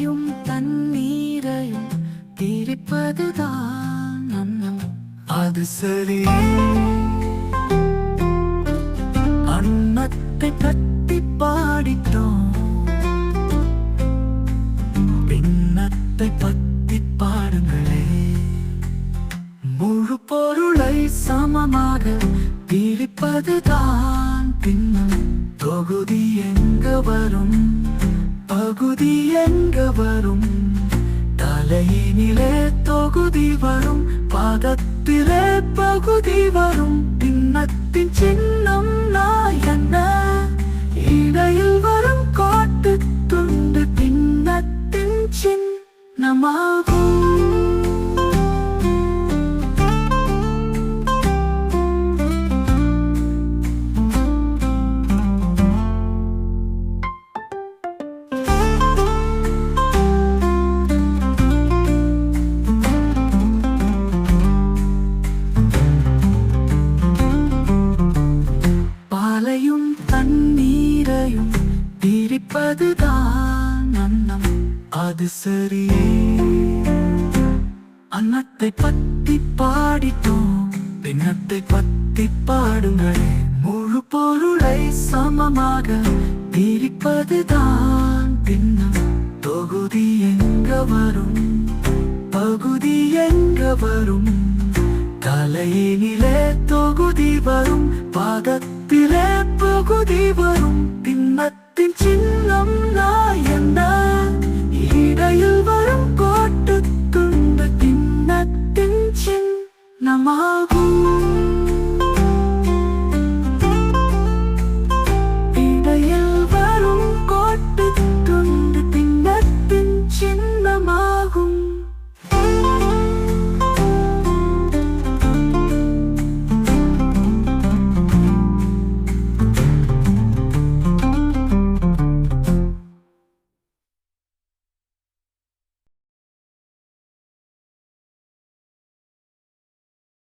மழையும் தண்ணீரையும் பிரிப்பதுதான் அன்னம். அது சரி. அன்னத்தை கட்டி பாடிட்டோம். பின்னத்தை பத்தி பாடுங்களே. முழு பொருளை சமமாக பிரிப்பதுதான் பின்னம் தொகுதி எங்க வரும்? பகுதி எங்க வரும்? தலையினிலே தொகுதி வரும். பாதத்திலே பகுதி வரும். பின்னத்தின் சின்னம் நான் என்ன? இடையில் வரும் காட்டு துண்டு பின்னத்தின் சின்னமாகும். பாலையும் தண்ணீரையும் பிரிப்பதுதான் அன்னம். அது சரியே அன்னத்தை பத்தி பாடிட்டோம். பின்னத்தை பத்தி பாடுங்களே. முழு பொருளை சமமாக பிரிப்பதுதான் பின்னம் தொகுதி எங்க வரும்? பகுதி எங்க வரும்? தலையினிலே தொகுதி வரும். பாதத்திலே குதி வரும்.